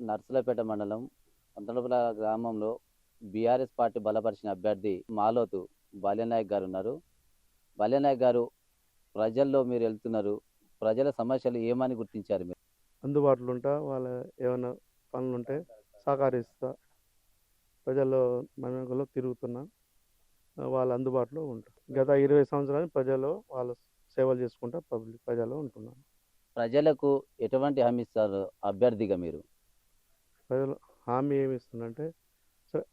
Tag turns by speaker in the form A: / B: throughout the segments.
A: నర్సులపేట మండలం పంతొమ్మిది గ్రామంలో బీఆర్ఎస్ పార్టీ బలపరిచిన అభ్యర్థి మాలోతు బాల్యనాయక్ గారు ఉన్నారు. బాల్యనాయక్ గారు ప్రజల్లో మీరు వెళ్తున్నారు. ప్రజల సమస్యలు ఏమని గుర్తించారు మీరు?
B: అందుబాటులో ఉంటా వాళ్ళ ఏమైనా పనులు ఉంటే సహకరిస్తా. ప్రజల్లో మనలో తిరుగుతున్నా వాళ్ళ అందుబాటులో ఉంటా. గత ఇరవై సంవత్సరాలు ప్రజలు వాళ్ళ సేవలు చేసుకుంటా పబ్లిక్ ప్రజల్లో ఉంటున్నాను.
A: ప్రజలకు ఎటువంటి హామీ ఇస్తారు అభ్యర్థిగా మీరు?
B: ప్రజలు హామీ ఏమి ఇస్తుందంటే సరే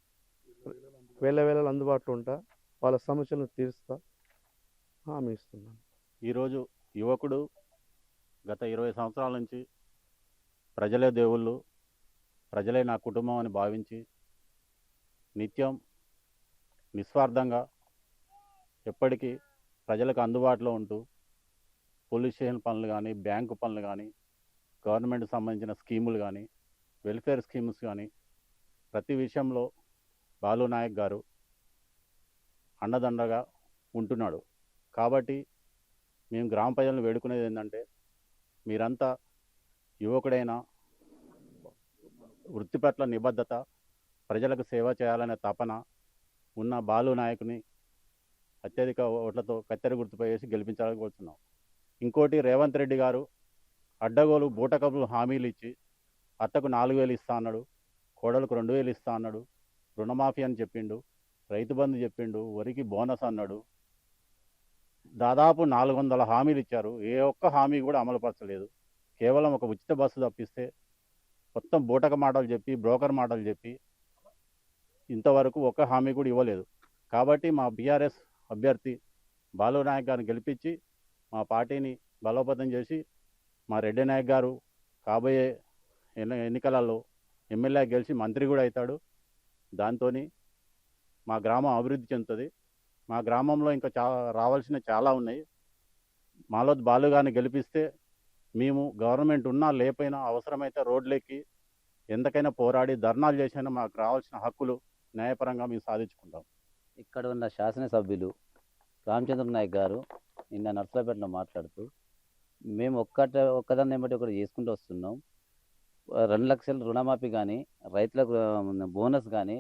B: వేల వేళలు అందుబాటులో ఉంటా వాళ్ళ సమస్యలను తీరుస్తా హామీ ఇస్తున్నాను.
C: ఈరోజు యువకుడు గత ఇరవై సంవత్సరాల నుంచి ప్రజలే దేవుళ్ళు ప్రజలే నా కుటుంబం అని భావించి నిత్యం నిస్వార్థంగా ఎప్పటికీ ప్రజలకు అందుబాటులో ఉంటూ పోలీస్ స్టేషన్ పనులు కానీ బ్యాంకు పనులు కానీ గవర్నమెంట్ సంబంధించిన స్కీములు కానీ వెల్ఫేర్ స్కీమ్స్ కానీ ప్రతి విషయంలో బాలు నాయక్ గారు అండదండగా ఉంటున్నాడు. కాబట్టి మేము గ్రామ ప్రజలను వేడుకునేది ఏంటంటే మీరంతా యువకుడైన వృత్తి పట్ల నిబద్ధత ప్రజలకు సేవ చేయాలనే తపన ఉన్న బాలు నాయకుని అత్యధిక ఓట్లతో కత్తెర గుర్తుపై వేసి గెలిపించాలని కోరుతున్నాం ఇంకోటి రేవంత్ రెడ్డి గారు అడ్డగోలు బూటకపులు హామీలు ఇచ్చి అత్తకు నాలుగు వేలు ఇస్తా అన్నాడు కోడలకు రెండు వేలు ఇస్తా అన్నాడు రుణమాఫీ అని చెప్పిండు రైతు బంధు చెప్పిండు వరికి బోనస్ అన్నాడు. దాదాపు నాలుగు వందల హామీలు ఇచ్చారు. ఏ ఒక్క హామీ కూడా అమలుపరచలేదు. కేవలం ఒక ఉచిత బస్సు తప్పిస్తే మొత్తం బూటక మాటలు చెప్పి బ్రోకర్ మాటలు చెప్పి ఇంతవరకు ఒక్క హామీ కూడా ఇవ్వలేదు. కాబట్టి మా బీఆర్ఎస్ అభ్యర్థి బాలు నాయక్ గారిని గెలిపించి మా పార్టీని బలోపేతం చేసి మా రెడ్డి నాయక్ గారు కాబోయే ఎన్ని ఎన్నికలలో ఎమ్మెల్యే గెలిచి మంత్రి కూడా అవుతాడు. దాంతో మా గ్రామం అభివృద్ధి చెందుతుంది. మా గ్రామంలో ఇంకా చా రావాల్సిన చాలా ఉన్నాయి. మాలో బాలుగాని గెలిపిస్తే మేము గవర్నమెంట్ ఉన్నా లేకపోయినా అవసరమైతే రోడ్లెక్కి ఎంతకైనా పోరాడి ధర్నాలు చేసినా మాకు రావాల్సిన హక్కులు న్యాయపరంగా మేము సాధించుకుంటాం.
A: ఇక్కడ ఉన్న శాసనసభ్యులు రామచంద్ర నాయక్ గారు నిన్న నర్సరాపేటలో మాట్లాడుతూ మేము ఒక్కట ఒక్కదాన్ని ఏమిటి ఒకటి చేసుకుంటూ వస్తున్నాం. రెండు లక్షల రుణమాఫీ కానీ రైతులకు బోనస్ కానీ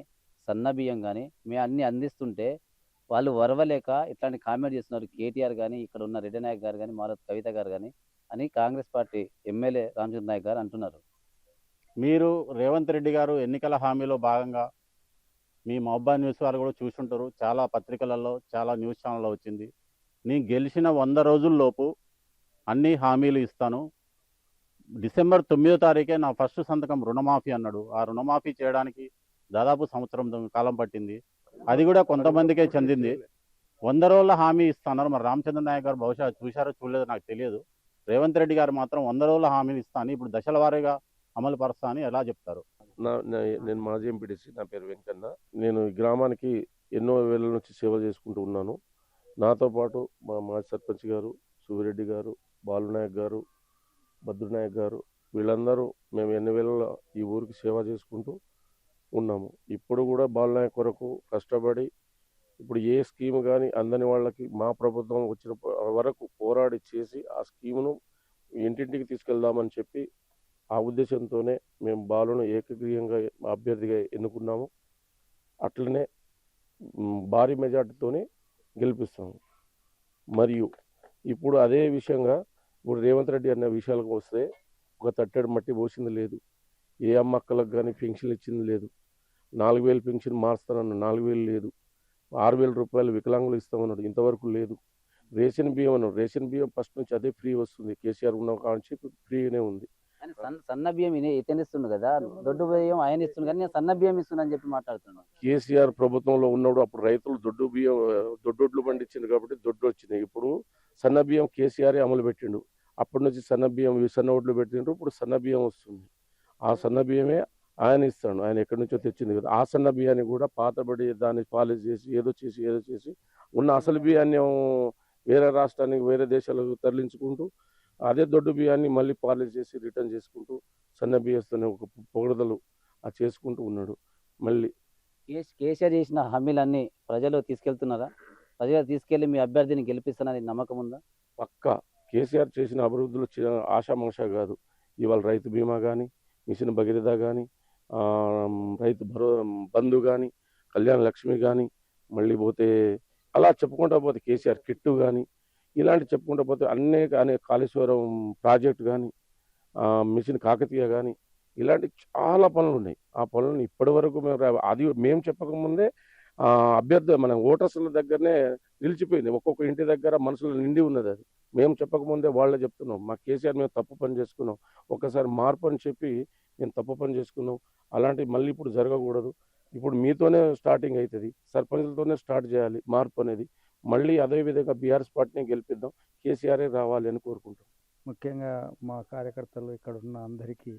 A: సన్న బియ్యం కానీ మేము అన్ని అందిస్తుంటే వాళ్ళు వరవలేక ఇట్లాంటి కామెంట్ చేస్తున్నారు. కేటీఆర్ కానీ ఇక్కడ ఉన్న రెడ్డి నాయక్ గారు కానీ మారత్ కవిత గారు కానీ అని కాంగ్రెస్ పార్టీ ఎమ్మెల్యే రామచంద్ర నాయక్ గారు అంటున్నారు.
C: మీరు రేవంత్ రెడ్డి గారు ఎన్నికల హామీలో భాగంగా మీ మొబైల్ న్యూస్ వారు కూడా చూసుంటారు. చాలా పత్రికలలో చాలా న్యూస్ ఛానల్లో వచ్చింది. నేను గెలిచిన వంద రోజుల్లోపు అన్ని హామీలు ఇస్తాను. డిసెంబర్ తొమ్మిదో తారీఖే నా ఫస్ట్ సంతకం రుణమాఫీ అన్నాడు. ఆ రుణమాఫీ చేయడానికి దాదాపు సంవత్సరం కాలం పట్టింది. అది కూడా కొంతమందికే చెందింది. వంద రోజుల హామీ ఇస్తున్నారు. మరి రామచంద్ర నాయక్ గారు బహుశా చూశారో చూడలేదో నాకు తెలియదు. రేవంత్ రెడ్డి గారు మాత్రం వంద రోజుల హామీలు ఇస్తాను ఇప్పుడు దశల వారీగా అమలు పరుస్తా అని ఎలా చెప్తారు?
D: నేను మాజీ ఎంపీడీసీ నా పేరు వెంకన్న. నేను ఈ గ్రామానికి ఎన్నో వేల నుంచి సేవ చేసుకుంటూ ఉన్నాను. నాతో పాటు మా మాజీ సర్పంచ్ గారు సువిరెడ్డి గారు బాలునాయక్ గారు భద్రునాయక్ గారు వీళ్ళందరూ మేము ఎన్ని వేలలో ఈ ఊరికి సేవ చేసుకుంటూ ఉన్నాము. ఇప్పుడు కూడా బాలునాయక్ కొరకు కష్టపడి ఇప్పుడు ఏ స్కీమ్ కానీ అందని వాళ్ళకి మా ప్రభుత్వం వచ్చిన వరకు పోరాడి చేసి ఆ స్కీమును ఇంటింటికి తీసుకెళ్దామని చెప్పి ఆ ఉద్దేశంతోనే మేము బాలును ఏకగ్రీయంగా అభ్యర్థిగా ఎన్నుకున్నాము. అట్లనే భారీ మెజార్టీతోనే గెలిపిస్తాము. మరియు ఇప్పుడు అదే విషయంగా ఇప్పుడు రేవంత్ రెడ్డి అన్న విషయాలకు వస్తే ఒక తట్టెడు మట్టి పోసింది లేదు. ఏ అమ్మక్కలకు కానీ పెన్షన్ ఇచ్చింది లేదు. నాలుగు వేలు పెన్షన్ మారుస్తానన్న నాలుగు వేలు లేదు. ఆరు వేల రూపాయలు వికలాంగులు ఇస్తామన్నాడు. ఇంతవరకు లేదు. రేషన్ బియ్యం అన్నాడు. రేషన్ బియ్యం ఫస్ట్ నుంచి అదే ఫ్రీ వస్తుంది. కేసీఆర్ ఉన్న కాంచి ఫ్రీగానే ఉంది.
A: సన్న బియ్యం ఇతను ఇస్తుండు కదా. దొడ్డు బియ్యం ఆయన ఇస్తుండు కానీ నేను సన్న బియ్యం ఇస్తున్నా అని చెప్పి మాట్లాడుతున్నాను.
D: కేసీఆర్ ప్రభుత్వంలో ఉన్నప్పుడు అప్పుడు రైతులు దొడ్డు బియ్యం దొడ్డొడ్లు పండించింది కాబట్టి దొడ్డు వచ్చినాయి ఇప్పుడు సన్న బియ్యం కేసీఆర్ అమలు పెట్టిండు. అప్పటి నుంచి సన్న బియ్యం ఈ సన్న ఒడ్లు పెట్టిండ్రు ఇప్పుడు సన్న బియ్యం వస్తుంది. ఆ సన్న బియ్యమే ఆయన ఇస్తాడు. ఆయన ఎక్కడి నుంచో తెచ్చింది కదా. ఆ సన్న బియ్యాన్ని కూడా పాతబడి దాన్ని పాలిష్ చేసి ఏదో చేసి ఏదో చేసి ఉన్న అసలు బియ్యాన్ని వేరే రాష్ట్రానికి వేరే దేశాలకు తరలించుకుంటూ అదే దొడ్డు బియ్యాన్ని మళ్ళీ పాలిష్ చేసి రిటర్న్ చేసుకుంటూ సన్న బియ్యస్తోనే ఒక పొగడతలు ఆ చేసుకుంటూ ఉన్నాడు. మళ్ళీ
A: కేస్- కేసీఆర్ చేసిన హామీలన్నీ ప్రజలు తీసుకెళ్తున్నారా? పదివేలు తీసుకెళ్ళి మీ అభ్యర్థిని గెలిపిస్తానని నమ్మకం ఉందా?
D: పక్క. కేసీఆర్ చేసిన అభివృద్ధులు చి- కాదు. ఇవాళ రైతు బీమా కానీ మిషన్ భగీరథ కానీ రైతు భరో బంధు కానీ కళ్యాణ లక్ష్మి కానీ మళ్ళీ పోతే అలా చెప్పుకుంటా పోతే కేసీఆర్ కిట్టు కానీ ఇలాంటి చెప్పుకుంటా పోతే అనేక అనేక కాళేశ్వరం ప్రాజెక్టు కానీ మిషన్ కాకతీయ కానీ ఇలాంటి చాలా పనులు ఉన్నాయి. ఆ పనులను ఇప్పటి వరకు మేము అది మేము చెప్పకముందే అభ్యర్థి మన ఓటర్స్ల దగ్గరనే నిలిచిపోయింది. ఒక్కొక్క ఇంటి దగ్గర మనసులో నిండి ఉన్నది అది. మేము చెప్పకముందే వాళ్ళే చెప్తున్నాం మా కేసీఆర్ మేము తప్పు పని చేసుకున్నాం. ఒకసారి మార్పు అని చెప్పి మేము తప్పు పని చేసుకున్నాం. అలాంటివి మళ్ళీ ఇప్పుడు జరగకూడదు. ఇప్పుడు మీతోనే స్టార్టింగ్ అవుతుంది సర్పంచ్లతోనే స్టార్ట్ చేయాలి మార్పు అనేది. మళ్ళీ అదే విధంగా బీఆర్ఎస్ పార్టీని గెలిపిద్దాం. కేసీఆరే రావాలి అని కోరుకుంటాం
E: ముఖ్యంగా మా కార్యకర్తలు ఇక్కడ ఉన్న అందరికీ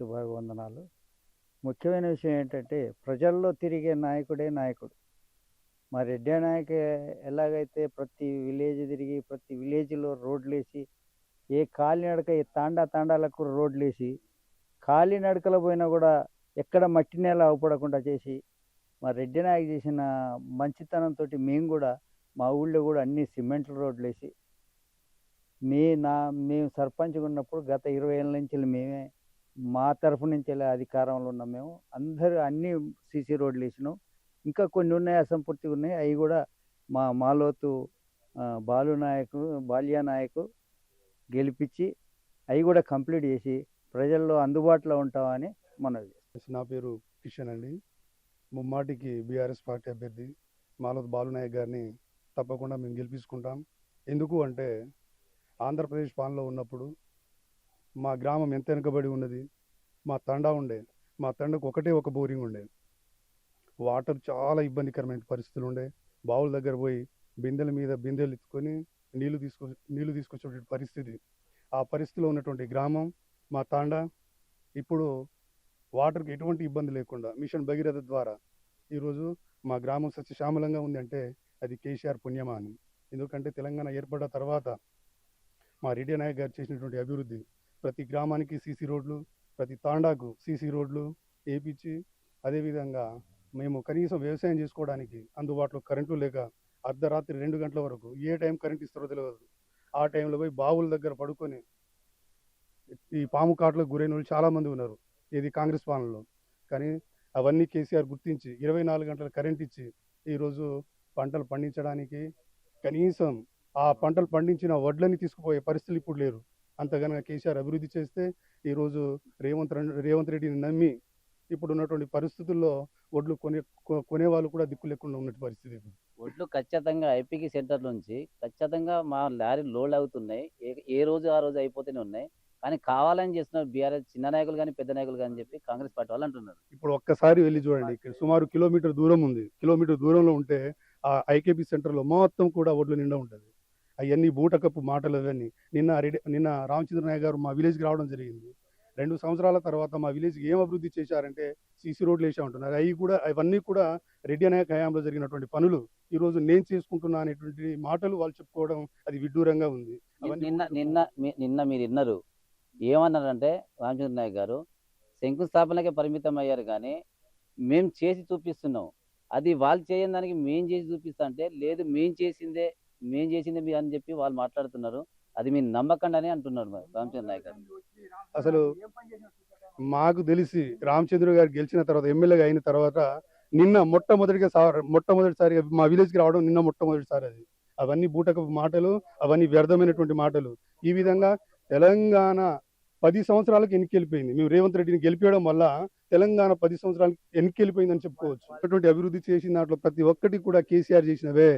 E: శుభాభివందనాలు. ముఖ్యమైన విషయం ఏంటంటే ప్రజల్లో తిరిగే నాయకుడే నాయకుడు. మా రెడ్డి నాయక్ ఎలాగైతే ప్రతి విలేజ్ తిరిగి ప్రతి విలేజ్లో రోడ్లు వేసి ఏ కాలినడక ఏ తాండా తాండాలకు రోడ్లు వేసి కాలినడకలో పోయినా కూడా ఎక్కడ మట్టి నేల అవపడకుండా చేసి మా రెడ్డి నాయక్ చేసిన మంచితనంతో మేము కూడా మా ఊళ్ళో కూడా అన్ని సిమెంట్ రోడ్లు వేసి మే నా మేము సర్పంచ్గా ఉన్నప్పుడు గత ఇరవై ఏళ్ళ నుంచి మేమే మా తరఫు నుంచి అధికారంలో ఉన్నాం మేము. అందరూ అన్ని సీసీ రోడ్లు వేసినాం. ఇంకా కొన్ని ఉన్నాయి అసంపూర్తిగా ఉన్నాయి. అవి కూడా మా మాలోతు బాలు నాయకు బాల్యా నాయకు గెలిపించి అవి కూడా కంప్లీట్ చేసి ప్రజల్లో అందుబాటులో ఉంటామని మనవి
F: నా పేరు కిషన్ అండి. ముమ్మాటికి బీఆర్ఎస్ పార్టీ అభ్యర్థి మాలోత్ బాలునాయక్ గారిని తప్పకుండా మేము గెలిపించుకుంటాం. ఎందుకు అంటే ఆంధ్రప్రదేశ్ పాలనలో ఉన్నప్పుడు మా గ్రామం ఎంత వెనుకబడి ఉన్నది? మా తండా ఉండే. మా తండకు ఒకటే ఒక బోరింగ్ ఉండే. వాటర్ చాలా ఇబ్బందికరమైన పరిస్థితులు ఉండే. బావుల దగ్గర పోయి బిందెల మీద బిందెలు ఎత్తుకొని నీళ్ళు తీసుకొ నీళ్ళు తీసుకొచ్చేటువంటి పరిస్థితి. ఆ పరిస్థితిలో ఉన్నటువంటి గ్రామం మా తాండా ఇప్పుడు వాటర్కి ఎటువంటి ఇబ్బంది లేకుండా మిషన్ భగీరథ ద్వారా ఈరోజు మా గ్రామం సస్యశ్యామలంగా ఉంది అంటే అది కేసీఆర్ పుణ్యమా అని ఎందుకంటే తెలంగాణ ఏర్పడ్డ తర్వాత మా రెడ్డి నాయక్ గారు చేసినటువంటి అభివృద్ధి ప్రతి గ్రామానికి సీసీ రోడ్లు ప్రతి తాండాకు సీసీ రోడ్లు వేయించి అదేవిధంగా మేము కనీసం వ్యవసాయం చేసుకోవడానికి అందుబాటులో కరెంటు లేక అర్ధరాత్రి రెండు గంటల వరకు ఏ టైం కరెంట్ ఇస్తారో తెలియదు ఆ టైంలో పోయి బావుల దగ్గర పడుకొని ఈ పాము కాట్లకు గురైన వాళ్ళు చాలామంది ఉన్నారు. ఇది కాంగ్రెస్ పాలనలో. కానీ అవన్నీ కేసీఆర్ గుర్తించి ఇరవై నాలుగు గంటల కరెంట్ ఇచ్చి ఈరోజు పంటలు పండించడానికి కనీసం ఆ పంటలు పండించిన వడ్లని తీసుకుపోయే పరిస్థితులు ఇప్పుడు లేరు. అంతగానో కేసీఆర్ అభివృద్ధి చేస్తే ఈరోజు రేవంత్ రేవంత్ రెడ్డిని నమ్మి ఇప్పుడు ఉన్నటువంటి పరిస్థితుల్లో వడ్లు కొనే కొనేవాళ్ళు కూడా దిక్కు లేకుండా ఉన్నటువంటి పరిస్థితి
A: ఒడ్లు ఖచ్చితంగా ఐపీకి సెంటర్ నుంచి ఖచ్చితంగా మా లారీ లోడ్ అవుతున్నాయి. ఏ- ఏ రోజు ఆ రోజు అయిపోతూనే ఉన్నాయి. కానీ కావాలని చేస్తున్నారు బీఆర్ఎస్ చిన్న నాయకులు కానీ పెద్ద నాయకులు కానీ చెప్పి కాంగ్రెస్ పార్టీ వాళ్ళు అంటున్నారు.
F: ఇప్పుడు ఒక్కసారి వెళ్ళి చూడండి. ఇక్కడ సుమారు కిలోమీటర్ దూరం ఉంది. కిలోమీటర్ దూరంలో ఉంటే ఆ ఐకేపీ సెంటర్లో మొత్తం కూడా ఒడ్లు నిండా ఉంటుంది. అవన్నీ బూటకప్పు మాటలు అవన్నీ నిన్న రెడ్డి నిన్న రామచంద్ర నాయక్ గారు మా విలేజ్కి రావడం జరిగింది. రెండు సంవత్సరాల తర్వాత మా విలేజ్కి ఏం అభివృద్ధి చేశారంటే సీసీ రోడ్లు వేసా ఉంటున్నారు. అవి కూడా అవన్నీ కూడా రెడ్డి నాయక్ హయాంలో జరిగినటువంటి పనులు ఈ రోజు నేను చేసుకుంటున్నా అనేటువంటి మాటలు వాళ్ళు చెప్పుకోవడం అది విడ్డూరంగా ఉంది.
A: నిన్న నిన్న నిన్న మీరు విన్నారు. ఏమన్నారంటే రామచంద్ర నాయక్ గారు శంకుస్థాపనకే పరిమితం అయ్యారు కానీ మేము చేసి చూపిస్తున్నాం. అది వాళ్ళు చేయని దానికి మేం చేసి చూపిస్తా అంటే లేదు మేం చేసిందే మేం చేసిందే మీ అని చెప్పి వాళ్ళు మాట్లాడుతున్నారు. అది మీరు నమ్మకండి అని అంటున్నారు మరి రామచంద్ర నాయక్ గారు.
F: అసలు మాకు తెలిసి రామచంద్ర గారు గెలిచిన తర్వాత ఎమ్మెల్యేగా అయిన తర్వాత నిన్న మొట్టమొదటిగా సార్ మొట్టమొదటిసారిగా మా విలేజ్కి రావడం నిన్న మొట్టమొదటిసారి అది. అవన్నీ బూటకపు మాటలు అవన్నీ వ్యర్థమైనటువంటి మాటలు. ఈ విధంగా తెలంగాణ పది సంవత్సరాలకు ఎన్నికెళ్ళిపోయింది. మేము రేవంత్ రెడ్డిని గెలిపించడం వల్ల తెలంగాణ పది సంవత్సరాలకు ఎన్నికెళ్ళిపోయిందని చెప్పుకోవచ్చు. అటువంటి అభివృద్ధి చేసిన దాంట్లో ప్రతి ఒక్కటి కూడా కేసీఆర్ చేసినవే.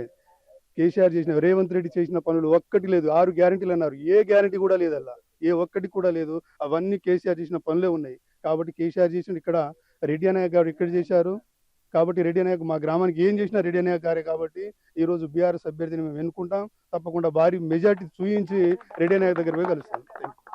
F: కేసీఆర్ చేసిన రేవంత్ రెడ్డి చేసిన పనులు ఒక్కటి లేదు. ఆరు గ్యారంటీలు అన్నారు. ఏ గ్యారంటీ కూడా లేదల్లా. ఏ ఒక్కటి కూడా లేదు. అవన్నీ కేసీఆర్ చేసిన పనులే ఉన్నాయి. కాబట్టి కేసీఆర్ చేసిన ఇక్కడ రెడ్డి అనాయక్ గారు ఇక్కడ చేశారు. కాబట్టి రెడ్డి అనాయక్ మా గ్రామానికి ఏం చేసినా రెడ్డి అనాయక్ గారే కాబట్టి ఈ రోజు బీఆర్ఎస్ అభ్యర్థిని మేము ఎన్నుకుంటాం. తప్పకుండా భారీ మెజార్టీ చూయించి రెడ్డి అనాయక్ దగ్గర పోయి కలుస్తాం.